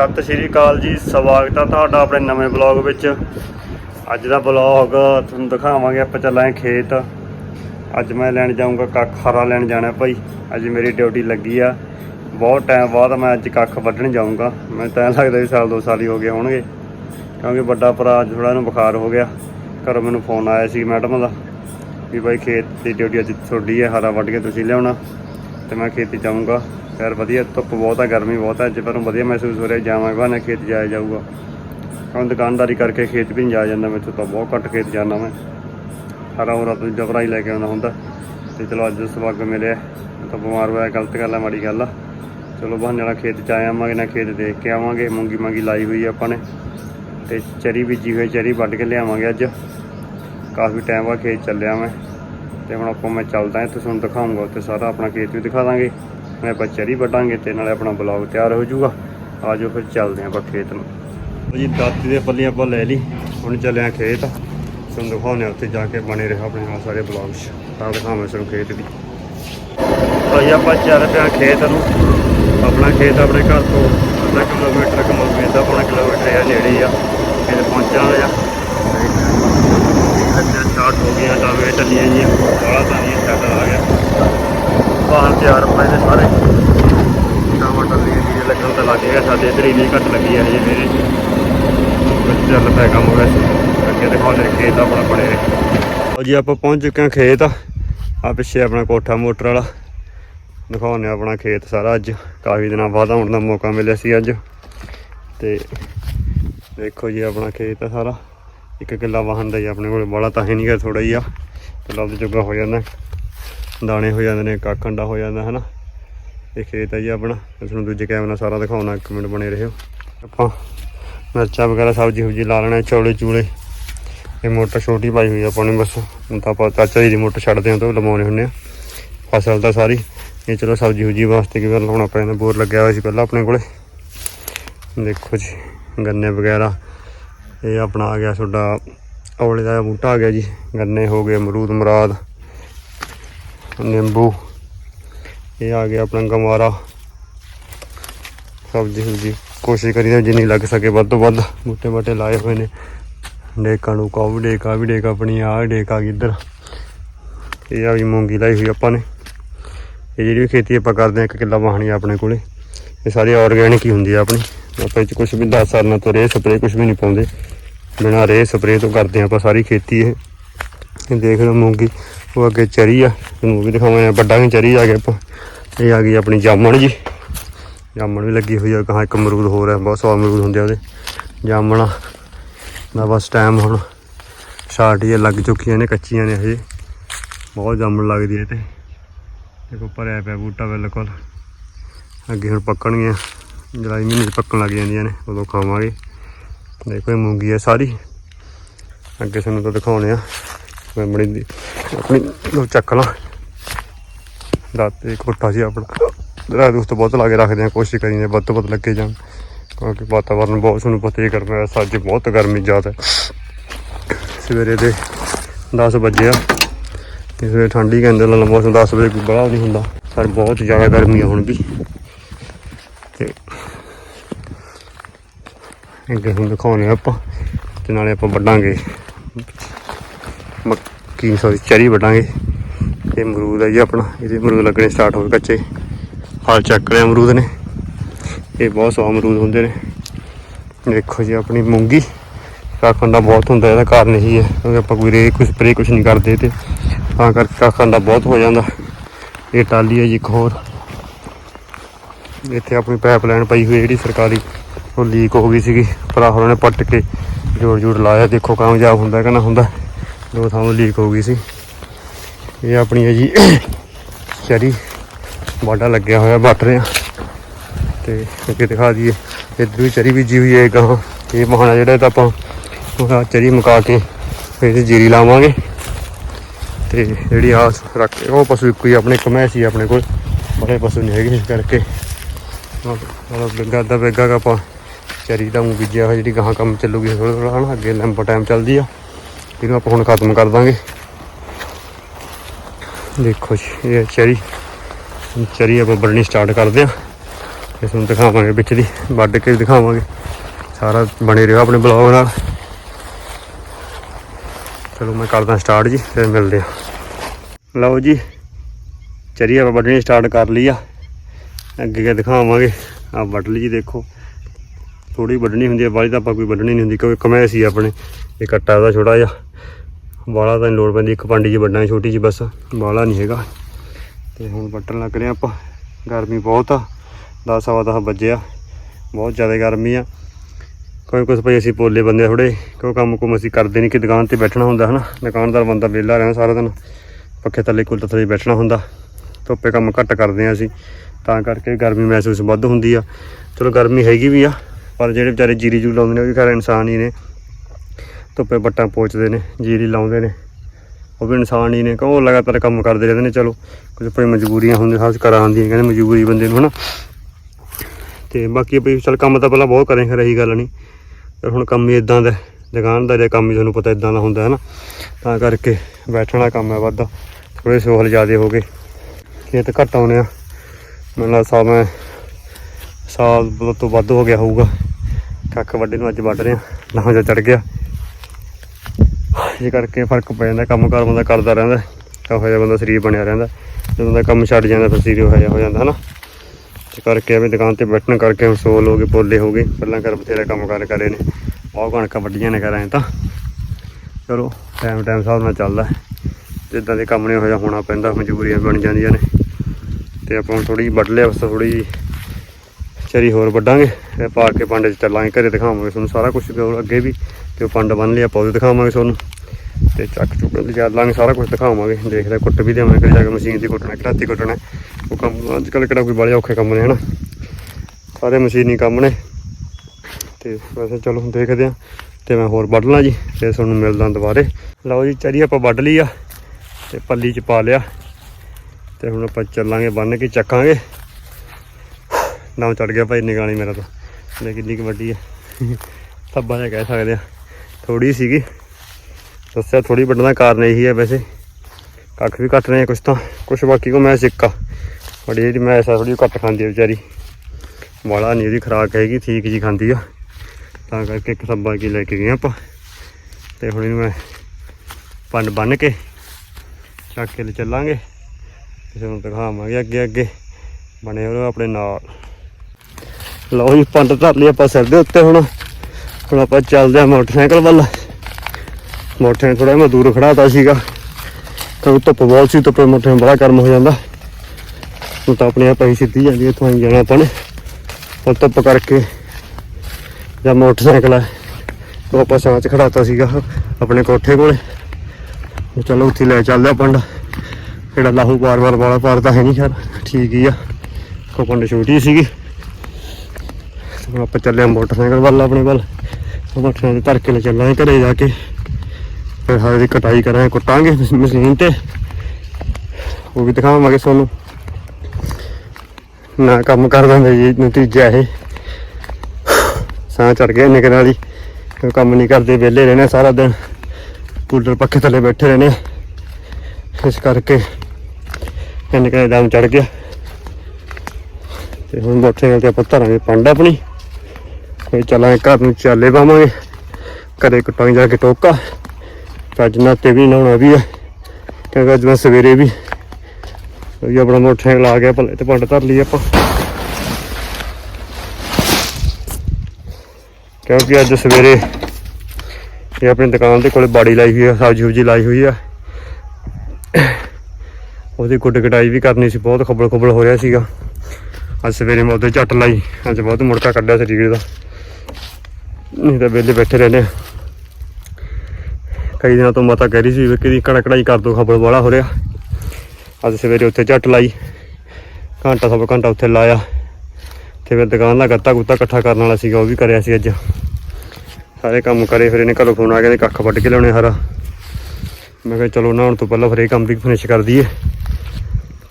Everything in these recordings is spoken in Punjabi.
ਸਤਿ ਸ਼੍ਰੀ ਅਕਾਲ ਜੀ, ਸਵਾਗਤ ਆ ਤੁਹਾਡਾ ਆਪਣੇ ਨਵੇਂ ਬਲੌਗ ਵਿੱਚ। ਅੱਜ ਦਾ ਬਲੌਗ ਤੁਹਾਨੂੰ ਦਿਖਾਵਾਂਗੇ, ਆਪਾਂ ਚੱਲਾਂਗੇ ਖੇਤ। ਅੱਜ ਮੈਂ ਲੈਣ ਜਾਊਂਗਾ ਕੱਖ, ਹਰਾ ਲੈਣ ਜਾਣਾ ਭਾਈ। ਅੱਜ ਮੇਰੀ ਡਿਊਟੀ ਲੱਗੀ ਆ। ਬਹੁਤ ਟਾਈਮ ਬਾਅਦ ਮੈਂ ਅੱਜ ਕੱਖ ਵੱਢਣ ਜਾਊਂਗਾ। ਮੈਨੂੰ ਤਾਂ ਲੱਗਦਾ ਵੀ ਸਾਲ ਦੋ ਸਾਲ ਹੀ ਹੋ ਗਏ ਹੋਣਗੇ। ਕਿਉਂਕਿ ਵੱਡਾ ਭਰਾ ਅੱਜ ਥੋੜਾ ਇਹਨੂੰ ਬੁਖਾਰ ਹੋ ਗਿਆ। ਘਰੋਂ ਮੈਨੂੰ ਫੋਨ ਆਇਆ ਸੀ ਮੈਡਮ ਦਾ ਵੀ ਭਾਈ ਖੇਤ ਦੀ ਡਿਊਟੀ ਅੱਜ ਤੁਹਾਡੀ ਹੈ ਹਰਾ ਵੱਢ ਕੇ ਤੁਸੀਂ ਲਿਆਉਣਾ। ਤੇ ਮੈਂ ਖੇਤੀ ਜਾਊਂਗਾ। ਯਾਰ ਵਧੀਆ, ਧੁੱਪ ਬਹੁਤ ਆ, ਗਰਮੀ ਬਹੁਤ ਆ ਅੱਜ ਪਰ ਵਧੀਆ ਮਹਿਸੂਸ ਹੋ ਰਿਹਾ, ਜਾਵਾਂਗਾ ਨਾ ਖੇਤ ਜਾਇਆ ਜਾਊਗਾ। ਹੁਣ ਦੁਕਾਨਦਾਰੀ ਕਰਕੇ ਖੇਤ ਵੀ ਨਹੀਂ ਜਾਇਆ ਜਾਂਦਾ ਮੈਥੋਂ ਤਾਂ ਬਹੁਤ ਘੱਟ ਖੇਤ ਜਾਂਦਾ ਮੈਂ। ਹਰਾ ਹੋਰਾ ਤੋਂ ਜਬਰਾ ਹੀ ਲੈ ਕੇ ਆਉਣਾ ਹੁੰਦਾ, ਤੇ ਚਲੋ ਅੱਜ ਸਵੱਗ ਮਿਲਿਆ, ਮੈਂ ਤਾਂ ਬਿਮਾਰ ਹੋਇਆ, ਗਲਤ ਗੱਲ ਆ, ਮਾੜੀ ਗੱਲ ਆ। ਚਲੋ ਬਾਹਰ ਜਾਣਾ ਖੇਤ ਚ ਆਵਾਂਗੇ, ਨਾ ਖੇਤ ਦੇਖ ਕੇ ਆਵਾਂਗੇ, ਮੂੰਗੀ ਮਾਂਗੀ ਲਾਈ ਹੋਈ ਆਪਾਂ ਨੇ। ਤੇ ਚਰੀ ਬੀਜੀ ਹੋਈ, ਚਰੀ ਵੱਢ ਕੇ ਲਿਆਵਾਂਗੇ ਅੱਜ। ਕਾਫੀ ਟਾਈਮ ਬਾਅਦ ਖੇਤ ਚੱਲਿਆ ਮੈਂ, ਤੇ ਹੁਣ ਆਪਾਂ ਮੈਂ ਚੱਲਦਾ ਇੱਥੇ, ਤੁਹਾਨੂੰ ਦਿਖਾਉਂਗਾ ਉੱਥੇ ਸਾਰਾ ਆਪਣਾ ਖੇਤ ਵੀ ਦਿਖਾ ਦਾਂਗੇ। ਮੈਂ ਆਪਾਂ ਚਰੀ ਵੱਢਾਂਗੇ ਤੇ ਨਾਲੇ ਆਪਣਾ ਬਲੌਗ ਤਿਆਰ ਹੋ ਜਾਊਗਾ ਆਜੋ ਫਿਰ ਚੱਲਦੇ ਆਪਾਂ ਖੇਤ ਨੂੰ ਜੀ ਦਾਤੀ ਦੇ ਪੱਲੀਆਂ ਆਪਾਂ ਲੈ ਲਈ ਹੁਣ ਚੱਲੇ ਆ ਖੇਤ ਤੁਹਾਨੂੰ ਦਿਖਾਉਂਦੇ ਹਾਂ ਉੱਥੇ ਜਾ ਕੇ ਬਣੇ ਰਿਹਾ ਆਪਣੇ ਨਾਲ ਸਾਰੇ ਬਲੌਗ 'ਚ ਤਾਂ ਦਿਖਾਵਾਂ ਸਾਨੂੰ ਖੇਤ ਵੀ ਭਾਈ ਆਪਾਂ ਚੱਲ ਪਿਆ ਖੇਤ ਨੂੰ ਆਪਣਾ ਖੇਤ ਆਪਣੇ ਘਰ ਤੋਂ ਅੱਧਾ ਕਿਲੋਮੀਟਰ ਕਿਲੋਮੀਟਰ ਦਾ ਪੌਣਾ ਕਿਲੋਮੀਟਰ ਆ ਨੇੜੇ ਆ ਇਹ ਪਹੁੰਚਣਾ ਵਾਲੇ ਆ ਸਟਾਰਟ ਹੋ ਗਿਆ ਤਾਂ ਵੇ ਚੱਲੀਆਂ ਜੀ ਬੜਾ ਤਾਂ ਨਹੀਂ ਸੈਟਲ ਆ ਗਿਆ ਬਾਹਰ ਤਿਆਰ ਪਏ ਨੇ ਸਾਰੇ ਟਮਾਟਰ ਦੀ ਜੀ ਲੱਗਣ ਤਾਂ ਲੱਗ ਗਿਆ ਸਾਡੇ ਇੱਧਰ ਹੀ ਨਹੀਂ ਘੱਟ ਲੱਗੀ ਹੈ ਜੀ ਮੇਰੇ ਬਸ ਚੱਲ ਪਿਆ ਕੰਮ ਵੈਸੇ। ਅੱਗੇ ਦਿਖਾਉਂਦੇ ਖੇਤ ਆਪਣਾ ਬਣੇ। ਲਓ ਜੀ, ਆਪਾਂ ਪਹੁੰਚ ਚੁੱਕੇ ਹਾਂ ਖੇਤ। ਆ ਪਿੱਛੇ ਆਪਣਾ ਕੋਠਾ ਮੋਟਰ ਵਾਲਾ। ਦਿਖਾਉਂਦੇ ਹਾਂ ਆਪਣਾ ਖੇਤ ਸਾਰਾ ਅੱਜ। ਕਾਫੀ ਦਿਨਾਂ ਬਾਅਦ ਆਉਣ ਦਾ ਮੌਕਾ ਮਿਲਿਆ ਸੀ ਅੱਜ। ਤੇ ਦੇਖੋ ਜੀ ਆਪਣਾ ਖੇਤ ਆ ਸਾਰਾ। ਇੱਕ ਕਿੱਲਾ ਵਾਹਨ ਦਾ ਹੀ ਆਪਣੇ ਕੋਲ। ਬੜਾ ਤਾਂ ਹੈ ਨਹੀਂ ਗਾ ਥੋੜਾ ਹੀ ਆ ਤੇ ਲੱਭ ਜੁਗਾ ਹੋ ਜਾਂਦਾ। ਦਾਣੇ ਹੋ ਜਾਂਦੇ ਨੇ, ਕੱਖ ਅੰਡਾ ਹੋ ਜਾਂਦਾ, ਹਨਾ। ਇਹ ਖੇਤ ਹੈ ਜੀ ਆਪਣਾ। ਇਸ ਨੂੰ ਦੂਜੇ ਕੈਮਰੇ ਨਾਲ ਸਾਰਾ ਦਿਖਾਉਣਾ। ਇੱਕ ਮਿੰਟ ਬਣੇ ਰਹੋ। ਆਪਾਂ ਮਿਰਚਾਂ ਵਗੈਰਾ, ਸਬਜ਼ੀ ਸੁਬਜ਼ੀ ਲਾ ਲੈਣਾ, ਚੌਲੇ ਚੂਲੇ। ਇਹ ਮੋਟਰ ਛੋਟੀ ਪਾਈ ਹੋਈ ਆ ਆਪਾਂ ਨੇ ਬਸ। ਹੁਣ ਤਾਂ ਆਪਾਂ ਚਾਚਾ ਜੀ ਦੀ ਮੋਟਰ ਛੱਡਦੇ ਹਾਂ ਤਾਂ ਉਹ ਲਵਾਉਣੇ ਹੁੰਦੇ ਆ। ਫਸਲ ਤਾਂ ਸਾਰੀ। ਇਹ ਚਲੋ ਸਬਜ਼ੀ ਸੁਬਜ਼ੀ ਵਾਸਤੇ ਕਿਵੇਂ ਲਾਉਣਾ ਪੈਂਦਾ ਬੋਰ ਲੱਗਿਆ ਹੋਇਆ ਸੀ ਪਹਿਲਾਂ ਆਪਣੇ ਕੋਲੇ। ਦੇਖੋ ਜੀ, ਗੰਨੇ ਵਗੈਰਾ। ਇਹ ਆਪਣਾ ਆ ਗਿਆ ਤੁਹਾਡਾ, ਔਲੇ ਦਾ ਬੂਟਾ ਆ ਗਿਆ ਜੀ। ਗੰਨੇ ਹੋ ਗਏ, ਅਮਰੂਦ, ਮਰਾਦ, ਨਿੰਬੂ। ਇਹ ਆ ਗਿਆ ਆਪਣਾ ਗਮਾਰਾ ਸਬਜ਼ੀ ਸੁਬਜ਼ੀ। ਕੋਸ਼ਿਸ਼ ਕਰੀਦਾ ਜਿੰਨੀ ਲੱਗ ਸਕੇ ਵੱਧ ਤੋਂ ਵੱਧ ਬੂਟੇ ਬਾਟੇ ਲਾਏ ਹੋਏ ਨੇ। ਡੇਕਾਂ ਨੂੰ ਕਾਉ ਡੇਕਾ ਵੀ ਡੇਕ ਆਪਣੀ ਆ ਡੇਕ ਆ ਗਈ ਇੱਧਰ। ਇਹ ਆ ਵੀ ਮੂੰਗੀ ਲਾਈ ਹੋਈ ਆਪਾਂ ਨੇ। ਇਹ ਜਿਹੜੀ ਵੀ ਖੇਤੀ ਆਪਾਂ ਕਰਦੇ ਆ ਇੱਕ ਕਿੱਲਾ ਵਾਹਣੀ ਆ ਆਪਣੇ ਕੋਲੇ। ਇਹ ਸਾਰੀ ਆਰਗੈਨਿਕ ਹੀ ਹੁੰਦੀ ਆ ਆਪਣੀ। ਆਪਾਂ ਇਹ ਚ ਕੁਝ ਵੀ ਦਸ ਸਾਲਾਂ ਤੋਂ ਰੇ ਸਪਰੇ ਕੁਝ ਵੀ ਨਹੀਂ ਪਾਉਂਦੇ। ਬਿਨਾਂ ਰੇ ਸਪਰੇ ਤੋਂ ਕਰਦੇ ਆ ਆਪਾਂ ਸਾਰੀ ਖੇਤੀ ਇਹ। ਦੇਖ ਲਓ ਮੂੰਗੀ, ਉਹ ਅੱਗੇ ਚਰੀ ਆ। ਤੁਹਾਨੂੰ ਵੀ ਦਿਖਾਵਾਂ ਵੱਡਾ ਵੀ ਚਰੀ ਆ ਗਿਆ ਆਪਾਂ। ਇਹ ਆ ਗਈ ਆਪਣੀ ਜਾਮਣ ਜੀ। ਜਾਮਣ ਵੀ ਲੱਗੀ ਹੋਈ ਆ, ਕਹਾਂ ਇੱਕ ਅਮਰੂਦ ਹੋਰ ਹੈ ਬਹੁਤ ਸਵਾਦ ਅਮਰੂਦ ਹੁੰਦੇ ਆ ਉਹਦੇ। ਜਾਮਣਾ ਦਾ ਬਸ ਟਾਈਮ ਹੁਣ ਸ਼ਾਰਟ ਹੀ ਲੱਗ ਚੁੱਕੀਆਂ ਨੇ ਕੱਚੀਆਂ ਨੇ ਹਜੇ। ਬਹੁਤ ਜਾਮਣ ਲੱਗਦੀ ਹੈ ਤੇ ਦੇਖੋ ਭਰਿਆ ਪਿਆ ਬੂਟਾ ਬਿਲਕੁਲ। ਅੱਗੇ ਹੁਣ ਪੱਕਣਗੀਆਂ। ਜੁਲਾਈ ਮਹੀਨੇ 'ਚ ਪੱਕਣ ਲੱਗ ਜਾਂਦੀਆਂ ਨੇ, ਉਦੋਂ ਖਾਵਾਂਗੇ। ਦੇਖੋ ਇਹ ਮੂੰਗੀ ਹੈ ਸਾਰੀ। ਅੱਗੇ ਤੁਹਾਨੂੰ ਤਾਂ ਦਿਖਾਉਣੇ ਆ। ਮੈਂ ਬੜੀ ਆਪਣੀ ਚੱਕ ਲਾਂ। ਦਾਤੇ ਕੋਠਾ ਸੀ ਆਪਣਾ। ਰਾਤ ਉਸ ਤੋਂ ਬਹੁਤ ਲਾ ਕੇ ਰੱਖਦੇ ਆ ਕੋਸ਼ਿਸ਼ ਕਰੀਏ ਵੱਧ ਤੋਂ ਵੱਧ ਲੱਗੇ ਜਾਣ। ਕਿਉਂਕਿ ਵਾਤਾਵਰਨ ਬਹੁਤ, ਤੁਹਾਨੂੰ ਪਤਾ ਹੀ ਗਰਮੀ ਹੈ ਸੱਜ ਬਹੁਤ ਗਰਮੀ ਜ਼ਿਆਦਾ ਸਵੇਰੇ ਦੇ 10 ਵਜੇ ਆ। ਤੇ ਸਵੇਰੇ ਠੰਡੀ ਕਹਿੰਦੇ ਲਾ ਮੌਸਮ 10 ਵਜੇ ਕੋਈ ਬੜਾ ਨਹੀਂ ਹੁੰਦਾ। ਪਰ ਬਹੁਤ ਜ਼ਿਆਦਾ ਗਰਮੀ ਆ ਹੁਣ ਵੀ। ਤੇ ਅੱਗੇ ਹੁਣ ਦਿਖਾਉਣੇ ਆ ਆਪਾਂ, ਤੇ ਨਾਲੇ ਆਪਾਂ ਵੱਢਾਂਗੇ। ਮੱਕੀ ਸੌਰੀ ਚਰੀ ਵੱਢਾਂਗੇ। ਤੇ ਅਮਰੂਦ ਹੈ ਜੀ ਆਪਣਾ, ਇਹਦੇ ਅਮਰੂਦ ਲੱਗਣੇ ਸਟਾਰਟ ਹੋ ਗਏ ਕੱਚੇ। ਹਾਲ ਚੱਕ ਲਿਆ ਅਮਰੂਦ ਨੇ। ਇਹ ਬਹੁਤ ਸੌ ਅਮਰੂਦ ਹੁੰਦੇ ਨੇ। ਦੇਖੋ ਜੀ ਆਪਣੀ ਮੂੰਗੀ। ਕਾਖਣ ਦਾ ਬਹੁਤ ਹੁੰਦਾ, ਇਹਦਾ ਕਾਰਨ ਇਹੀ ਹੈ, ਕਿਉਂਕਿ ਆਪਾਂ ਕੋਈ ਰੇ ਕੁਝ ਸਪਰੇ ਕੁਝ ਨਹੀਂ ਕਰਦੇ ਤੇ ਤਾਂ ਕਰਕੇ ਕਾਖਣ ਦਾ ਬਹੁਤ ਹੋ ਜਾਂਦਾ। ਇਹ ਟਾਲੀ ਹੈ ਜੀ ਇੱਕ ਹੋਰ। ਇੱਥੇ ਆਪਣੀ ਪਾਈਪਲਾਈਨ ਪਈ ਹੋਈ ਜਿਹੜੀ ਸਰਕਾਰੀ। ਉਹ ਲੀਕ ਹੋ ਗਈ ਸੀਗੀ। ਭਰਾ ਹੋਰਾਂ ਨੇ ਪੱਟ ਕੇ ਜੋੜ ਜੋੜ ਲਾਇਆ। ਦੇਖੋ ਕਾਮਯਾਬ ਹੁੰਦਾ ਕਿ ਨਾ ਹੁੰਦਾ। ਦੋ ਥਾਂ ਲੀਕ ਹੋ ਗਈ ਸੀ। ਇਹ ਆਪਣੀ ਹੈ ਜੀ ਚਰੀ ਬਾਡਾ ਲੱਗਿਆ ਹੋਇਆ ਵੱਟ ਰਿਹਾ ਤੇ ਅੱਗੇ ਦਿਖਾ ਦਈਏ, ਇੱਧਰ ਵੀ ਚਰੀ ਬੀਜੀ ਹੋਈ ਹੈ ਗਾਂ ਇਹ ਮਹਾਨਾ ਜਿਹੜਾ ਤਾਂ ਆਪਾਂ ਉਹਦਾ ਚਰੀ ਮੁਕਾ ਕੇ ਫਿਰ ਜੀਰੀ ਲਾਵਾਂਗੇ। ਤੇ ਜਿਹੜੀ ਆ ਰੱਖ ਉਹ ਪਸ਼ੂ ਇੱਕੋ ਹੀ ਆਪਣੇ ਕਮੈ ਸੀ ਆਪਣੇ ਕੋਲ। ਬੜੇ ਪਸ਼ੂ ਨਹੀਂ ਹੈਗੇ ਇਸ ਕਰਕੇ। ਮਤਲਬ ਬਿੱਗਾ ਦਾ ਬਿੱਗਾ ਕਾ ਆਪਾਂ ਚਰੀ ਦਾ ਮੂੰਹ ਬੀਜਿਆ ਹੋਇਆ, ਜਿਹੜੀ ਗਾਹਾਂ ਕੰਮ ਚੱਲੂਗੀ ਥੋੜਾ ਥੋੜਾ ਹਨਾ ਅੱਗੇ ਲੰਬਾ ਟਾਈਮ ਚੱਲਦੀ ਆ। ਇਹਨੂੰ ਆਪਾਂ ਹੁਣ ਖਤਮ ਕਰ ਦਾਂਗੇ। ਦੇਖੋ ਜੀ, ਇਹ ਚਰੀ। ਚਰੀ ਆਪਾਂ ਬਣਨੀ ਸਟਾਰਟ ਕਰਦੇ ਆ ਇਸ ਨੂੰ ਦਿਖਾਵਾਂਗੇ ਵਿੱਚ ਦੀ, ਵੱਢ ਕੇ ਦਿਖਾਵਾਂਗੇ। ਸਾਰਾ ਬਣੇ ਰਹੋ ਆਪਣੇ ਬਲੌਗ ਨਾਲ। ਚਲੋ ਮੈਂ ਕਰਦਾ ਸਟਾਰਟ ਜੀ, ਫਿਰ ਮਿਲਦੇ ਆ ਲਓ ਜੀ, ਚਰੀ ਆਪਾਂ ਵੱਢਣੀ ਸਟਾਰਟ ਕਰ ਲਈ ਆ। ਅੱਗੇ ਅੱਗੇ ਦਿਖਾਵਾਂਗੇ। ਆ ਵੱਢ ਲਈ ਜੀ, ਦੇਖੋ। ਥੋੜੀ ਵੱਢਣੀ ਹੁੰਦੀ ਹੈ ਬਾਲੀ ਤਾਂ ਆਪਾਂ ਕੋਈ ਵੱਢਣੀ ਨਹੀਂ ਹੁੰਦੀ, ਕਿਉਂਕਿ ਕਮੈ ਸੀ ਆਪਣੇ। ਇਹ ਕੱਟਾ ਦਾ ਛੋਟਾ ਜਿਹਾ। ਵਾਲਾ ਤਾਂ ਨੀ ਲੋੜ ਪੈਂਦੀ, ਇੱਕ ਪਾਂਡੀ ਜੀ ਵੱਢਣਾ ਛੋਟੀ ਜੀ ਬਸ। ਵਾਲਾ ਨਹੀਂ ਹੈਗਾ। ਤੇ ਹੁਣ ਵੱਟਣ ਲੱਗ ਰਹੇ ਹਾਂ ਆਪਾਂ। ਗਰਮੀ ਬਹੁਤ ਆ 10 ਸਵਾ ਦਸ ਵੱਜਿਆ ਬਹੁਤ ਜ਼ਿਆਦਾ ਗਰਮੀ ਆ। ਕੋਈ ਕੁਛ ਭਾਈ ਅਸੀਂ ਪੋਲੇ ਬੰਦੇ ਥੋੜੇ ਕਿਉਂ ਕੰਮ ਕੁਮ ਅਸੀਂ ਕਰਦੇ ਨਹੀਂ, ਕਿ ਦੁਕਾਨ ਤੇ ਬੈਠਣਾ ਹੁੰਦਾ ਹਨਾ। ਦੁਕਾਨਦਾਰ ਬੰਦਾ ਵਿਹਲਾ ਰਹਿਣਾ ਸਾਰਾ ਦਿਨ, ਪੱਖੇ ਥੱਲੇ ਕੁੱਲ ਥੱਲੇ ਬੈਠਣਾ ਹੁੰਦਾ। ਧੁੱਪੇ ਕੰਮ ਘੱਟ ਕਰਦੇ ਆ ਅਸੀਂ, ਤਾਂ ਕਰਕੇ ਗਰਮੀ ਮਹਿਸੂਸ ਵੱਧ ਹੁੰਦੀ ਆ। ਚਲੋ ਗਰਮੀ ਹੈਗੀ ਵੀ ਆ, ਪਰ ਜਿਹੜੇ ਵਿਚਾਰੇ ਜੀਰੀ ਜੂ ਲਾਉਂਦੇ ਨੇ, ਉਹ ਵੀ ਖੈਰ ਇਨਸਾਨ ਹੀ ਨੇ। ਧੁੱਪੇ ਬੱਟਾਂ ਪੋਚਦੇ ਨੇ, ਜੀਰੀ ਲਾਉਂਦੇ ਨੇ। ਉਹ ਵੀ ਇਨਸਾਨ ਹੀ ਨੇ, ਕਿਉਂ ਉਹ ਲਗਾਤਾਰ ਕੰਮ ਕਰਦੇ ਰਹਿੰਦੇ ਨੇ, ਚਲੋ। ਕੁਝ ਕੋਈ ਮਜਬੂਰੀਆਂ ਹੁੰਦੀਆਂ ਹੱਥ ਕਰਾਂ ਆਉਂਦੀਆਂ ਕਹਿੰਦੇ ਮਜਬੂਰੀ ਬੰਦੇ ਨੂੰ, ਹਨਾ। ਤੇ ਬਾਕੀ ਵੀ ਚਲ ਕੰਮ ਤਾਂ ਪਹਿਲਾਂ ਬਹੁਤ ਕਰੇ ਰਹੀ ਗੱਲ ਨਹੀਂ। ਪਰ ਹੁਣ ਕੰਮ ਹੀ ਇਦਾਂ ਦਾ ਦੁਕਾਨਦਾਰ ਦਾ ਕੰਮ ਹੀ ਤੁਹਾਨੂੰ ਪਤਾ ਇਦਾਂ ਦਾ ਹੁੰਦਾ ਹੈ ਨਾ ਤਾਂ ਕਰਕੇ ਬੈਠਣ ਵਾਲਾ ਕੰਮ ਹੈ ਵੱਧ ਥੋੜੇ ਸੋਹਲ ਜ਼ਿਆਦੇ ਹੋ ਗਏ। ਖੇਤ ਘੱਟ ਆਉਣੇ ਆ। ਮੈਨੂੰ ਲੱਗਦਾ ਸਾਲ, ਮੈਂ ਸਾਲ ਤੋਂ ਵੱਧ ਹੋ ਗਿਆ ਹੋਊਗਾ। ਕੱਖ ਵੱਡੇ ਨੂੰ ਅੱਜ ਵੱਢ ਰਿਹਾ ਆ ਜਾ ਚੜ ਗਿਆ। ਇਹ ਕਰਕੇ ਫ਼ਰਕ ਪੈ ਜਾਂਦਾ, ਕੰਮ ਕਾਰ ਬੰਦਾ ਕਰਦਾ ਰਹਿੰਦਾ, ਇਹੋ ਜਿਹਾ ਬੰਦਾ ਸਰੀਰ ਬਣਿਆ ਰਹਿੰਦਾ। ਜਦੋਂ ਦਾ ਕੰਮ ਛੱਡ ਜਾਂਦਾ ਫਿਰ ਸਰੀਰ ਹੋ ਜਿਹਾ ਹੋ ਜਾਂਦਾ, ਹਨਾ? ਇਸ ਕਰਕੇ ਐਵੇਂ ਦੁਕਾਨ ਤੇ ਬੈਠਣ ਕਰਕੇ ਹੁਣ ਸੋਲ ਹੋ ਗਏ ਪੋਲੇ ਹੋ ਗਏ। ਪਹਿਲਾਂ ਕਰ ਬਥੇਰਾ ਕੰਮ ਕਾਰ ਕਰੇ ਨੇ। ਬਹੁਤ ਕਣਕਾਂ ਵੱਡੀਆਂ ਨੇ ਕਰਾਂ ਤਾਂ। ਚਲੋ ਟਾਈਮ ਟਾਈਮ ਹਿਸਾਬ ਨਾਲ ਚੱਲਦਾ। ਜਿੱਦਾਂ ਦੇ ਕੰਮ ਨੇ ਹੋ ਜਾ ਹੋਣਾ ਪੈਂਦਾ, ਮਜਬੂਰੀਆਂ ਬਣ ਜਾਂਦੀਆਂ ਨੇ। ਤੇ ਆਪਾਂ ਹੁਣ ਥੋੜੀ ਜਿਹੀ ਵੱਢ ਲਿਆ, ਬਸ ਥੋੜੀ ਜਿਹੀ ਚਰੀ ਹੋਰ ਵੱਢਾਂਗੇ। ਤੇ ਪਾ ਕੇ ਪੰਡ 'ਚ ਚੱਲਾਂਗੇ ਘਰੇ ਦਿਖਾਵਾਂਗੇ ਤੁਹਾਨੂੰ ਸਾਰਾ ਕੁਝ ਅੱਗੇ ਵੀ ਤੇ ਉਹ ਪੰਡ ਬੰਨ ਲਿਆ ਪੌਦੇ ਦਿਖਾਵਾਂਗੇ ਤੁਹਾਨੂੰ। ਤੇ ਚੱਕ ਚੁੱਕ ਲਿਜਾ ਲਾਂਗੇ ਸਾਰਾ ਕੁਝ ਦਿਖਾਵਾਂਗੇ। ਦੇਖਦੇ ਹਾਂ, ਕੁੱਟ ਵੀ ਦੇਵਾਂਗੇ ਘਰੇ ਜਾ ਕੇ ਮਸ਼ੀਨ ਦੀ ਕੁੱਟਣਾ ਘਰਾਤੀ ਕੁੱਟਣਾ। ਉਹ ਕੰਮ ਅੱਜ ਕੱਲ੍ਹ ਕਿਹੜਾ ਕੋਈ ਬੜੇ ਔਖੇ ਕੰਮ ਨੇ ਹਨਾ? ਸਾਰੇ ਮਸ਼ੀਨੀ ਕੰਮ ਨੇ। ਤੇ ਵੈਸੇ ਚਲੋ ਦੇਖਦੇ ਆ ਤੇ ਮੈਂ ਹੋਰ ਵੱਢ ਲਾਂ ਜੀ ਫਿਰ ਤੁਹਾਨੂੰ ਮਿਲਦਾ ਦੁਬਾਰੇ। ਲਓ ਜੀ ਚਰੀ ਆਪਾਂ ਵੱਢ ਲਈ ਆ ਤੇ ਪੱਲੀ ਚ ਪਾ ਲਿਆ। ਤੇ ਹੁਣ ਆਪਾਂ ਚੱਲਾਂਗੇ ਬੰਨ ਕੇ ਚੱਕਾਂਗੇ। ਨਾਮ ਚੜ ਗਿਆ ਭਾਈ ਨਿਗਾਣੀ ਮੇਰਾ ਤਾਂ। ਲੈ ਕਿੰਨੀ ਕੁ ਵੱਡੀ ਆ। ਥੱਬਾ ਜਿਹਾ ਕਹਿ ਸਕਦੇ ਆ। ਥੋੜੀ ਸੀਗੀ। ਦੱਸਿਆ ਥੋੜੀ ਵੱਢਣ ਦਾ ਕਾਰਨ ਇਹੀ ਹੈ ਵੈਸੇ। ਕੱਖ ਵੀ ਕੱਟ ਰਹੇ ਕੁਛ ਤਾਂ। ਕੁਛ ਬਾਕੀ ਕੋ ਮੈਂ ਸਿੱਕਾ। ਬੜੀ ਜਿਹੜੀ ਮੈਂ ਐਸਾ ਥੋੜੀ ਘੱਟ ਖਾਂਦੀ ਆ ਵਿਚਾਰੀ। ਵਾਲਾ ਨਹੀਂ ਉਹਦੀ ਖਰਾਕ ਹੈਗੀ, ਠੀਕ ਜੀ ਖਾਂਦੀ ਆ। ਤਾਂ ਕਰਕੇ ਇੱਕ ਸੱਬਾ ਕੀ ਲੈ ਕੇ ਗਏ ਆਪਾਂ। ਤੇ ਹੁਣ ਇਹਨੂੰ ਮੈਂ ਪੰਨ ਬੰਨ ਕੇ ਚੱਕ ਕੇ ਲੈ ਚੱਲਾਂਗੇ। ਤੇ ਹੁਣ ਦਿਖਾਵਾਂਗੇ ਅੱਗੇ ਅੱਗੇ ਬਣੇ ਉਹ ਆਪਣੇ ਨਾਲ। ਲਓ ਜੀ, ਪੰਡ ਧਰ ਲਈ ਆਪਾਂ ਸਿਰ ਦੇ ਉੱਤੇ ਹੁਣ। ਹੁਣ ਆਪਾਂ ਚੱਲਦੇ ਆ ਮੋਟਰਸਾਈਕਲ ਵੱਲ। ਮੋਟਰਸਾਈਕਲ ਥੋੜਾ ਮੈਂ ਦੂਰ ਖੜਾਤਾ ਸੀਗਾ। ਤਾਂ ਧੁੱਪ ਬਹੁਤ ਸੀ, ਧੁੱਪੇ ਮੋਟਰਸਾਈਕਲ ਬੜਾ ਗਰਮ ਹੋ ਜਾਂਦਾ। ਹੁਣ ਤਾਂ ਆਪਣੇ ਆਪ ਹੀ ਸਿੱਧੀ ਜਾਂਦੀ ਇੱਥੋਂ ਆਈ ਜਾਣਾ ਆਪਾਂ ਨੇ। ਹੁਣ ਧੁੱਪ ਕਰਕੇ ਜਾਂ ਮੋਟਰਸਾਈਕਲ ਹੈ ਉਹ ਆਪਾਂ ਸਾਂਚ ਖੜਾਤਾ ਸੀਗਾ, ਆਪਣੇ ਕੋਠੇ ਕੋਲੇ। ਚਲੋ ਉੱਥੇ ਲੈ ਚੱਲਦੇ ਆ ਪੰਡ। ਜਿਹੜਾ ਲਾਹੂ ਬਾਰ-ਬਾਰ ਵਾਲਾ ਪਾਰ ਤਾਂ ਹੈ ਨਹੀਂ ਯਾਰ ਠੀਕ ਹੀ ਆ। ਕੋ ਪੰਡ ਛੋਟੀ ਸੀਗੀ। ਹੁਣ ਆਪਾਂ ਚੱਲੇ ਮੋਟਰਸਾਈਕਲ ਵੱਲ, ਆਪਣੇ ਵੱਲ। ਉਹ ਦੇ ਧਰ ਕੇ ਲੈ ਚੱਲਾਂਗੇ, ਘਰੇ ਜਾ ਕੇ। ਫਿਰ ਹਾਲੇ ਦੀ ਕਟਾਈ ਕਰਾਂਗੇ, ਕੁੱਟਾਂਗੇ ਮਸ਼ੀਨ ਤੇ। ਉਹ ਵੀ ਦਿਖਾਵਾਂਗੇ ਤੁਹਾਨੂੰ। ਨਾ ਕੰਮ ਕਰ ਦਿੰਦੇ ਜੀ, ਨਤੀਜਾ ਇਹ। ਸਾਹ ਚੜ ਗਿਆ ਨਿਕਲ ਵਾਲੀ ਕੋਈ ਕੰਮ ਨਹੀਂ ਕਰਦੇ, ਵਿਹਲੇ ਰਹਿੰਦੇ ਸਾਰਾ ਦਿਨ। ਕੂਲਰ ਪੱਖੇ ਥੱਲੇ ਬੈਠੇ ਰਹਿੰਦੇ। ਆ। ਇਸ ਕਰਕੇ ਇੰਨੇ ਕਦੇ ਦਮ ਚੜ ਗਿਆ। ਤੇ ਹੁਣ ਮੋਟਰਸਾਈਕਲ ਤੇ ਆਪਾਂ ਧਰਾਂਗੇ ਪੰਡ ਆਪਣੀ। ਕੋਈ ਚੱਲਾਂਗੇ, ਘਰ ਨੂੰ ਚਾਲੇ ਪਾਵਾਂਗੇ ਘਰੇ ਕਟਾਂਗੇ ਜਾ ਕੇ ਟੋਕਾ। ਅੱਜ ਨਾਲ ਤੇ ਵੀ ਨਹਾਉਣਾ ਵੀ ਹੈ ਕਿਉਂਕਿ ਅੱਜ ਮੈਂ ਸਵੇਰੇ ਵੀ ਵੀ ਆਪਣਾ ਮੋਟਰਸਾਈਕਲ ਆ ਗਿਆ, ਭਲੇ ਤੇ ਪੰਡ ਧਰ ਲਈ ਆਪਾਂ। ਕਿਉਂਕਿ ਅੱਜ ਸਵੇਰੇ ਇਹ ਆਪਣੀ ਦੁਕਾਨ ਦੇ ਕੋਲੇ ਬਾੜੀ ਲਾਈ ਹੋਈ ਆ, ਸਬਜ਼ੀ ਸੁਬਜੀ ਲਾਈ ਹੋਈ ਆ। ਉਹਦੀ ਕੁੱਟ ਕਟਾਈ ਵੀ ਕਰਨੀ ਸੀ, ਬਹੁਤ ਖੱਬਲ ਖੱਬਲ ਹੋ ਰਿਹਾ ਸੀਗਾ। ਅੱਜ ਸਵੇਰੇ ਮੈਂ ਉਹਦੇ ਝੱਟ ਲਾਈ, ਅੱਜ ਬਹੁਤ ਮੁੜਕਾ ਕੱਢਿਆ ਸਰੀਰ ਦਾ। ਨਹੀਂ ਤਾਂ ਵਿਹਲੇ ਬੈਠੇ ਰਹਿੰਦੇ ਆ। ਕਈ ਦਿਨਾਂ ਤੋਂ ਮਾਤਾ ਕਹਿ ਰਹੀ ਸੀ ਵੀ ਕਿਹਦੀ ਕੜਾ ਕੜਾਈ ਕਰ ਦੋ, ਖਬਰ ਵਾਲਾ ਹੋ ਰਿਹਾ। ਅੱਜ ਸਵੇਰੇ ਉੱਥੇ ਝੱਟ ਲਾਈ। ਘੰਟਾ ਸਭ ਘੰਟਾ ਉੱਥੇ ਲਾਇਆ। ਤੇ ਫਿਰ ਦੁਕਾਨ ਦਾ ਗੱਤਾ ਗੁੱਤਾ ਇਕੱਠਾ ਕਰਨ ਵਾਲਾ ਸੀਗਾ, ਉਹ ਵੀ ਕਰਿਆ ਸੀ ਅੱਜ। ਸਾਰੇ ਕੰਮ ਕਰੇ ਫਿਰ ਇਹਨੇ ਘਰੋਂ ਫੋਨ ਆ ਗਿਆ ਕੱਖ ਵੱਢ ਕੇ ਲਿਆਉਣੇ ਹਰਾ। ਮੈਂ ਕਿਹਾ ਚਲੋ ਨਹਾਉਣ ਤੋਂ ਪਹਿਲਾਂ ਫਿਰ ਇਹ ਕੰਮ ਵੀ ਫਿਨਿਸ਼ ਕਰ ਦਈਏ।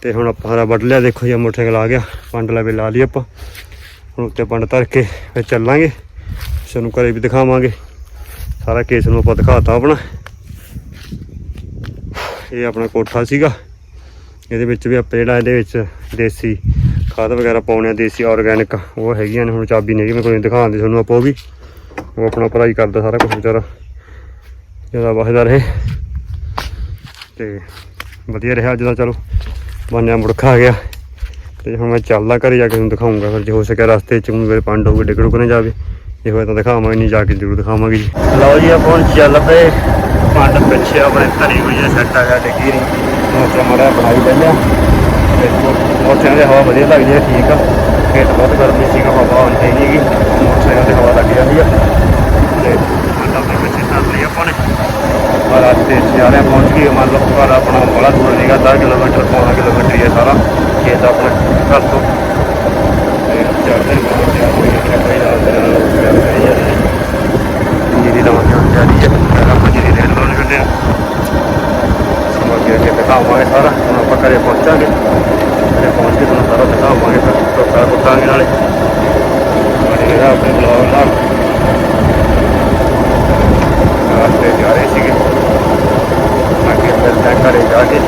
ਤੇ ਹੁਣ ਆਪਾਂ ਹਰਾ ਵੱਢ ਲਿਆ, ਦੇਖੋ ਜੀ ਮੋਟਰਸਾਈਕਲ ਆ ਗਿਆ। ਪੰਡ ਲਵੇ ਲਾ ਲਈ ਆਪਾਂ। ਹੁਣ ਉੱਤੇ ਪੰਡ ਧਰ ਕੇ ਫਿਰ ਚੱਲਾਂਗੇ। ਤੁਹਾਨੂੰ ਘਰੇ ਵੀ ਦਿਖਾਵਾਂਗੇ। ਸਾਰਾ ਕੇਸ ਨੂੰ ਆਪਾਂ ਦਿਖਾਤਾ ਆਪਣਾ। ਇਹ ਆਪਣਾ ਕੋਠਾ ਸੀਗਾ। ਇਹਦੇ ਵਿੱਚ ਵੀ ਆਪਾਂ ਜਿਹੜਾ ਇਹਦੇ ਵਿੱਚ ਦੇਸੀ ਖਾਦ ਵਗੈਰਾ ਪਾਉਣੇ ਆ, ਦੇਸੀ ਆਰਗੈਨਿਕ ਉਹ ਹੈਗੀਆਂ ਨੇ, ਹੁਣ ਚਾਬੀ ਨਹੀਂ ਮੈਂ ਕੋਈ ਨੀ ਦਿਖਾਉਂਦੀ ਤੁਹਾਨੂੰ ਆਪਾਂ ਉਹ ਵੀ। ਉਹ ਆਪਣਾ ਭਰਾਈ ਕਰਦਾ ਸਾਰਾ ਕੁਝ ਵਿਚਾਰਾ। ਜ਼ਿਆਦਾ ਵਾਹਦਾ ਰਹੇ। ਤੇ ਵਧੀਆ ਰਿਹਾ ਅੱਜ ਦਾ, ਚਲੋ। ਬਾਨਿਆ ਮੁੜਖਾ ਆ ਗਿਆ। ਤੇ ਹੁਣ ਮੈਂ ਚੱਲਦਾ ਘਰੇ ਜਾ ਕੇ ਤੁਹਾਨੂੰ ਦਿਖਾਉਂਗਾ। ਫਿਰ ਜੇ ਹੋ ਸਕਿਆ ਰਸਤੇ 'ਚ, ਮੇਰੇ ਪੰਡ ਹੋਊਗੇ ਡਿੱਗ ਡੁੱਗ ਨਾ ਜਾਵੇ। ਜੇ ਹੋਇਆ ਤਾਂ ਦਿਖਾਵਾਂਗੇ, ਨਹੀਂ ਜਾ ਕੇ ਜ਼ਰੂਰ ਦਿਖਾਵਾਂਗੇ ਜੀ। ਲਓ ਜੀ, ਆਪਾਂ ਹੁਣ ਚੱਲ ਪਏ। ਪੰਡ ਪਿੱਛੇ ਆਪਣੇ ਧਰੀ ਹੋਈ ਹੈ ਸੈੱਟ ਆ ਗਿਆ, ਡਿੱਗੀ ਨਹੀਂ। ਮੋਟਰ ਮੜਾ ਬਣਾਈ ਲੈਂਦੇ ਦੇਖੋ ਮੋਟਰ ਦੀ ਹਵਾ ਵਧੀਆ ਲੱਗਦੀ ਹੈ, ਠੀਕ ਆ। ਖੇਤ ਬਹੁਤ ਗਰਮੀ ਸੀਗਾ ਹਵਾ ਆਉਂਦੀ ਹੈਗੀ। ਗੀ ਮੋਟਰ ਦੀ ਹਵਾ ਲੱਗ ਜਾਂਦੀ ਆ। ਤੇ ਪੰਡ ਆਪਣੇ ਪਿੱਛੇ ਧਰ ਲਈ ਆਪਾਂ ਨੇ। ਔਰ ਰਸਤੇ 'ਚ ਜਾ ਰਹੇ ਪਹੁੰਚ ਗਏ। ਮੰਨ ਲਓ ਘਰ ਆਪਣਾ ਬੜਾ ਦੂਰ ਨਹੀਂਗਾ 10 ਕਿਲੋਮੀਟਰ, ਪੌਣਾ ਕਿਲੋਮੀਟਰ ਹੀ ਹੈ ਸਾਰਾ। ਖੇਤ ਆਪਣੇ ਘਰ ਤੋਂ। ਤੇ ਚੜ੍ਹਦੇ ਨੂੰ ਬਹੁਤ ਤਿਆਰ ਹੋਈ ਹੈ ਕੋਈ ਨਾਲ ਦੇ ਨਾਲ ਲੋਕ ਤਿਆਰ ਕਰੀ ਜਾਂਦੇ ਨੇ ਜੀਰੀ ਲਾਉਣ ਜਾਣ ਜਾ ਰਹੀ ਹੈ ਪਹਿਲਾਂ ਆਪਾਂ ਜੀਰੀ ਦੇਣ ਲਾਉਣ ਜਾਂਦੇ ਆ ਸਮਾਂ ਅੱਗੇ ਅੱਗੇ ਦਿਖਾਵਾਂਗੇ ਸਾਰਾ। ਹੁਣ ਆਪਾਂ ਘਰੇ ਪਹੁੰਚਾਂਗੇ। ਘਰੇ ਪਹੁੰਚ ਕੇ ਤੁਹਾਨੂੰ ਸਾਰਾ ਦਿਖਾਵਾਂਗੇ ਫਿਰ ਟੋਕਾ ਕੁੱਟਾਂਗੇ ਨਾਲੇ। ਬਣੇ ਰਿਹਾ ਆਪਣੇ ਬਲੌਗ ਨਾਲ। ਰਸਤੇ ਜਾ ਰਹੇ ਸੀਗੇ ਅੱਗੇ ਫਿਰ ਤੈਅ ਘਰੇ ਜਾ ਕੇ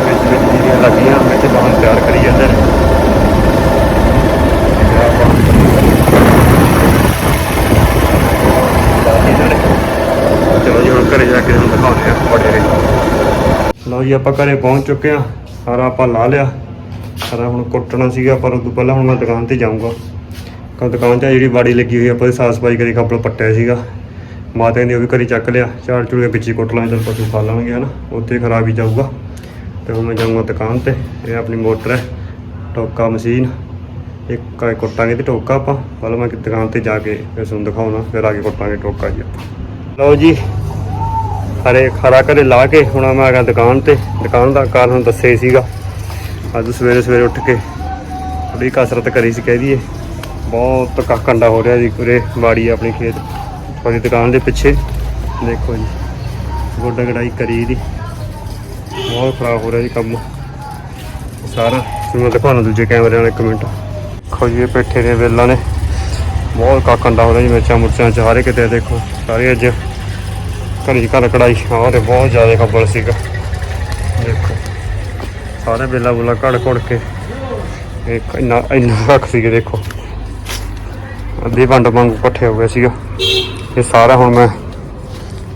ਵਿੱਚ ਵਿੱਚ ਜਿਹੜੀਆਂ ਲੱਗੀਆਂ ਵਿੱਚ ਬਾਹਰ ਤਿਆਰ ਕਰੀ ਜਾਂਦੇ ਨੇ ਤੇ ਆਪਾਂ ਬਾਕੀ ਨਾਲੇ ਚਲੋ ਜੀ ਹੁਣ ਘਰੇ ਜਾ ਕੇ ਤੁਹਾਨੂੰ ਦਿਖਾਉਂਦੇ ਆ ਬੜੇ ਰੇ ਲਓ ਜੀ, ਆਪਾਂ ਘਰੇ ਪਹੁੰਚ ਚੁੱਕੇ ਆ ਸਾਰਾ ਆਪਾਂ ਲਾ ਲਿਆ। ਸਾਰਾ ਹੁਣ ਕੁੱਟਣਾ ਸੀਗਾ, ਪਰ ਉਦੋਂ ਪਹਿਲਾਂ ਹੁਣ ਮੈਂ ਦੁਕਾਨ ਤੇ ਜਾਊਂਗਾ। ਕਾ ਦੁਕਾਨ 'ਚ ਆ ਜਿਹੜੀ ਬਾੜੀ ਲੱਗੀ ਹੋਈ ਆ, ਆਪਾਂ ਸਾਫ਼ ਸਫ਼ਾਈ ਕਰੀ ਕੱਪੜਾ ਪੱਟਿਆ ਸੀਗਾ। ਮਾਤਾ ਨੇ ਉਹ ਵੀ ਘਰੀ ਚੱਕ ਲਿਆ। ਝਾੜ ਝੂੜ ਕੇ ਵਿੱਚ ਹੀ ਕੁੱਟ ਲਾਂਗੇ, ਚਲ ਪਸ਼ੂ ਖਾ ਲਾਂਗੇ, ਹਨਾ। ਉੱਥੇ ਖਰਾਬ ਹੀ ਜਾਊਗਾ। ਤੇ ਹੁਣ ਮੈਂ ਜਾਊਂਗਾ ਦੁਕਾਨ ਤੇ। ਇਹ ਆਪਣੀ ਮੋਟਰ ਹੈ, ਟੋਕਾ ਮਸ਼ੀਨ। ਇੱਕ ਆ ਕੁੱਟਾਂਗੇ ਤੇ ਟੋਕਾ ਆਪਾਂ। ਪਹਿਲਾਂ ਮੈਂ ਦੁਕਾਨ ਤੇ ਜਾ ਕੇ ਫਿਰ ਤੁਹਾਨੂੰ ਦਿਖਾਉਣਾ, ਫਿਰ ਆ ਕੇ ਕੁੱਟਾਂਗੇ ਟੋਕਾ ਜੀ ਆਪਾਂ। ਲਓ ਜੀ ਹਰੇ ਖਰਾ ਘਰੇ ਲਾ ਕੇ, ਹੁਣ ਮੈਂ ਆ ਗਿਆ ਦੁਕਾਨ ਤੇ। ਦੁਕਾਨ ਦਾ ਕਾਰਨ ਦੱਸਿਆ ਹੀ ਸੀਗਾ। ਅੱਜ ਸਵੇਰੇ ਸਵੇਰੇ ਉੱਠ ਕੇ ਥੋੜੀ ਕਸਰਤ ਕਰੀ ਸੀ, ਕਹਿ ਦਈਏ। ਬਹੁਤ ਕ- ਕੰਡਾ ਹੋ ਰਿਹਾ ਜੀ ਪੂਰੇ ਬਾੜੀ ਆ ਆਪਣੀ ਖੇਤ। ਤੁਹਾਡੀ ਦੁਕਾਨ ਦੇ ਪਿੱਛੇ। ਦੇਖੋ ਜੀ, ਗੋਡਾ ਗੜਾਈ ਕਰੀ ਦੀ। ਬਹੁਤ ਖਰਾਬ ਹੋ ਰਿਹਾ ਜੀ ਕੰਮ। ਸਾਰਾ ਤੁਹਾਨੂੰ ਮੈਂ ਦਿਖਾਉਣਾ ਦੂਜੇ ਕੈਮਰੇ ਨਾਲ ਇੱਕ ਮਿੰਟ। ਦੇਖੋ ਜੀ, ਇਹ ਪੇਠੇ ਦੇ ਵੇਲਾਂ ਨੇ। ਬਹੁਤ ਕਾ, ਕੰਡਾ ਹੋ ਰਿਹਾ ਜੀ, ਮਿਰਚਾਂ ਮੁਰਚਾਂ 'ਚ। ਚਾਰੇ ਕਿਤੇ ਦੇਖੋ, ਸਾਰੇ ਅੱਜ ਘਰੀ ਘਰ ਕੜਾਈ ਆਹ ਤੇ ਬਹੁਤ ਜ਼ਿਆਦਾ ਖੱਬਲ ਸੀਗਾ। ਦੇਖੋ, ਸਾਰੇ ਵੇਲਾ ਬੁਲਾ ਘੜ ਘੜ ਕੇ। ਇੱਕ ਇੰਨਾ ਇੰਨਾ ਰੱਖ ਸੀਗੇ, ਦੇਖੋ। ਅੱਧੇ ਪੰਡ ਵਾਂਗੂ ਇਕੱਠੇ ਹੋ ਗਏ ਸੀਗਾ। ਇਹ ਸਾਰਾ ਹੁਣ ਮੈਂ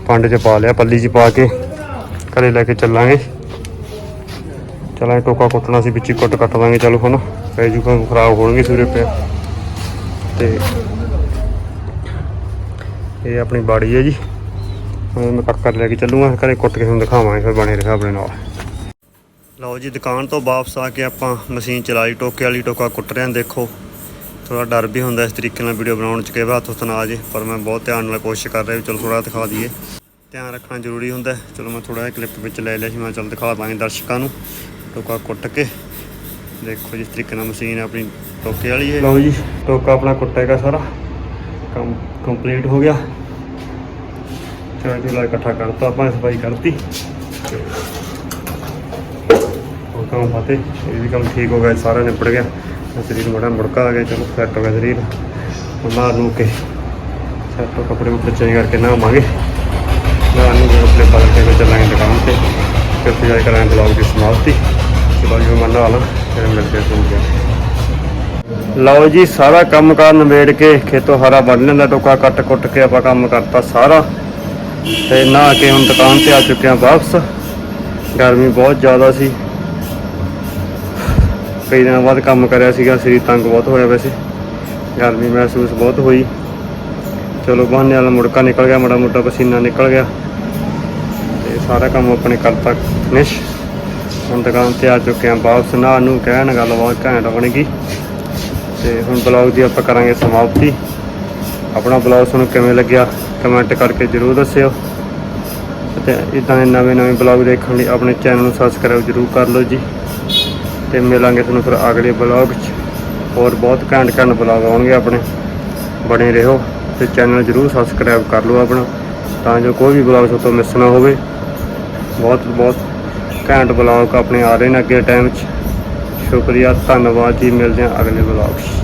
ਪੰਡ 'ਚ ਪਾ ਲਿਆ, ਪੱਲੀ 'ਚ ਪਾ ਕੇ। ਘਰੇ ਲੈ ਕੇ ਚੱਲਾਂਗੇ। ਚਲਾਂਗੇ ਟੋਕਾ ਕੁੱਟਣਾ ਸੀ, ਵਿੱਚ ਹੀ ਕੁੱਟ ਕੱਟ ਦਾਂਗੇ, ਚਲੋ ਹੁਣ। ਪੈ ਜੂਗਾ, ਖਰਾਬ ਹੋਣਗੇ ਸੂਰੇ ਪਿਆ ਤੇ ਇਹ ਆਪਣੀ ਬਾੜੀ ਹੈ ਜੀ। ਮੈਂ ਕੱਕ ਕਰ ਲੈ ਕੇ ਚੱਲੂਗਾ, ਘਰੇ ਕੁੱਟ ਕੇ ਤੁਹਾਨੂੰ ਦਿਖਾਵਾਂਗੇ, ਫਿਰ ਬਣੇ ਰਿਹਾ ਆਪਣੇ ਨਾਲ। ਲਓ ਜੀ, ਦੁਕਾਨ ਤੋਂ ਵਾਪਸ ਆ ਕੇ ਆਪਾਂ ਮਸ਼ੀਨ ਚਲਾਈ, ਟੋਕੇ ਵਾਲੀ ਟੋਕਾ ਕੁੱਟ ਰਹੇ ਹਾਂ, ਦੇਖੋ। ਥੋੜਾ ਡਰ ਵੀ ਹੁੰਦਾ ਇਸ ਤਰੀਕੇ ਨਾਲ ਵੀਡੀਓ ਬਣਾਉਣ ਚ ਕਈ ਵਾਰ ਹੱਥ ਹੁੱਥ ਨਾ ਆ ਜੇ ਪਰ ਮੈਂ ਬਹੁਤ ਧਿਆਨ ਨਾਲ ਕੋਸ਼ਿਸ਼ ਕਰ ਰਿਹਾ ਵੀ ਚਲੋ ਥੋੜਾ ਦਿਖਾ ਦਈਏ। ਧਿਆਨ ਰੱਖਣਾ ਜ਼ਰੂਰੀ ਹੁੰਦਾ, ਚਲੋ ਮੈਂ ਥੋੜਾ ਜਿਹਾ ਕਲਿੱਪ ਵਿੱਚ ਲੈ ਲਿਆ ਸੀ, ਮੈਂ ਚਲ ਦਿਖਾ ਦਾਂਗੇ ਦਰਸ਼ਕਾਂ ਨੂੰ, ਟੋਕਾ ਕੁੱਟ ਕੇ। ਦੇਖੋ ਜਿਸ ਤਰੀਕੇ ਨਾਲ ਮਸ਼ੀਨ ਆਪਣੀ ਟੋਕੇ ਵਾਲੀ ਹੈ। ਲਓ ਜੀ, ਟੋਕਾ ਆਪਣਾ ਕੁੱਟੇਗਾ ਸਾਰਾ, ਕੰਮ ਕੰਪਲੀਟ ਹੋ ਗਿਆ। ਚਾਹ ਚੂਲਾ ਇਕੱਠਾ ਕਰਤਾ, ਆਪਾਂ ਸਫ਼ਾਈ ਕਰਤੀ। ਉਹ ਕੰਮ ਫਤੇ ਇਹ ਵੀ ਕੰਮ ਠੀਕ ਹੋ ਗਿਆ, ਸਾਰਾ ਨਿਬੜ ਗਿਆ। ਸਰੀਰ ਬੜਾ ਮੁੜਕਾ ਆ ਗਿਆ, ਚਲੋ ਸੈੱਟ ਹੋ ਗਿਆ ਸਰੀਰ। ਉਹਨਾਂ ਨੂੰ ਕੇ ਸੈੱਟ ਕੱਪੜੇ ਕੁਪੜੇ ਚੇਂਜ ਕਰਕੇ ਨਹਾਵਾਂਗੇ। ਨਾ ਨੂੰ ਆਪਣੇ ਬਦਲ ਕੇ ਚੱਲਾਂਗੇ ਦੁਕਾਨ ਤੇ। ਫਿਰ ਫਿਰ ਜਾ ਕੇ ਕਰਾਂਗੇ ਬਲੌਗ ਦੀ ਸਮਾਪਤੀ। ਚਲੋ ਜੀ ਮੈਂ ਨਹਾ ਫਿਰ ਮਿਲਦੇ ਹਾਂ ਲਓ ਜੀ, ਸਾਰਾ ਕੰਮ ਕਾਰ ਨਿਬੇੜ ਕੇ ਖੇਤੋਂ ਹਰਾ ਵੱਢ ਲੈਂਦਾ, ਟੋਕਾ ਕੱਟ ਕੁੱਟ ਕੇ ਆਪਾਂ ਕੰਮ ਕਰਤਾ ਸਾਰਾ। ਤੇ ਨਹਾ ਕੇ ਹੁਣ ਦੁਕਾਨ ਤੇ ਆ ਚੁੱਕੇ ਹਾਂ ਵਾਪਸ। ਗਰਮੀ ਬਹੁਤ ਜ਼ਿਆਦਾ ਸੀ। ਕਈ ਦਿਨਾਂ ਬਾਅਦ ਕੰਮ ਕਰਿਆ ਸੀਗਾ, ਸਰੀਰ ਤੰਗ ਬਹੁਤ ਹੋਇਆ ਵੈਸੇ ਗਰਮੀ ਮਹਿਸੂਸ ਬਹੁਤ ਹੋਈ। ਚਲੋ, ਬਹਾਨੇ ਵਾਲਾ ਮੁੜਕਾ ਨਿਕਲ ਗਿਆ, ਮਾੜਾ ਮੋਟਾ ਪਸੀਨਾ ਨਿਕਲ ਗਿਆ। ਤੇ ਸਾਰਾ ਕੰਮ ਆਪਣੇ ਕਰਤਾ ਫਿਨਿਸ਼ ਹੁਣ ਦੁਕਾਨ ਤੇ ਆ ਚੁੱਕੇ ਹਾਂ ਵਾਪਸ। ਨਾ ਨੂੰ ਕਹਿਣ, ਗੱਲਬਾਤ ਘੈਂਟ ਬਣ ਗਈ। ਤੇ ਹੁਣ ਬਲੌਗ ਦੀ ਆਪਾਂ ਕਰਾਂਗੇ ਸਮਾਪਤੀ। ਆਪਣਾ ਬਲੌਗ ਤੁਹਾਨੂੰ ਕਿਵੇਂ ਲੱਗਿਆ ਕਮੈਂਟ ਕਰਕੇ ਜਰੂਰ ਦੱਸਿਓ। ਤੇ ਇਦਾਂ ਦੇ ਨਵੇਂ ਨਵੇਂ ਬਲੌਗ ਦੇਖਣ ਲਈ ਆਪਣੇ ਚੈਨਲ ਨੂੰ ਸਬਸਕ੍ਰਾਈਬ ਜਰੂਰ ਕਰ ਲਓ ਜੀ। ਤੇ ਮਿਲਾਂਗੇ ਤੁਹਾਨੂੰ ਫਿਰ ਅਗਲੇ ਬਲੌਗ 'ਚ। ਹੋਰ ਬਹੁਤ ਘੈਂਟ ਘੈਂਟ ਬਲੌਗ ਆਉਣਗੇ ਆਪਣੇ। ਬਣੇ ਰਹੋ ਤੇ ਚੈਨਲ ਜਰੂਰ ਸਬਸਕ੍ਰਾਈਬ ਕਰ ਲਓ ਆਪਣਾ। ਤਾਂ ਜੋ ਕੋਈ ਵੀ ਬਲੌਗ ਤੁਹਾਡੇ ਤੋਂ ਮਿਸ ਨਾ ਹੋਵੇ। ਬਹੁਤ ਬਹੁਤ ਘੈਂਟ ਬਲੌਗ ਆਪਣੇ ਆ ਰਹੇ ਨੇ ਅੱਗੇ ਟਾਈਮ 'ਚ। ਸ਼ੁਕਰੀਆ, ਧੰਨਵਾਦ ਜੀ। ਮਿਲਦੇ ਹਾਂ ਅਗਲੇ ਬਲੌਗ 'ਚ।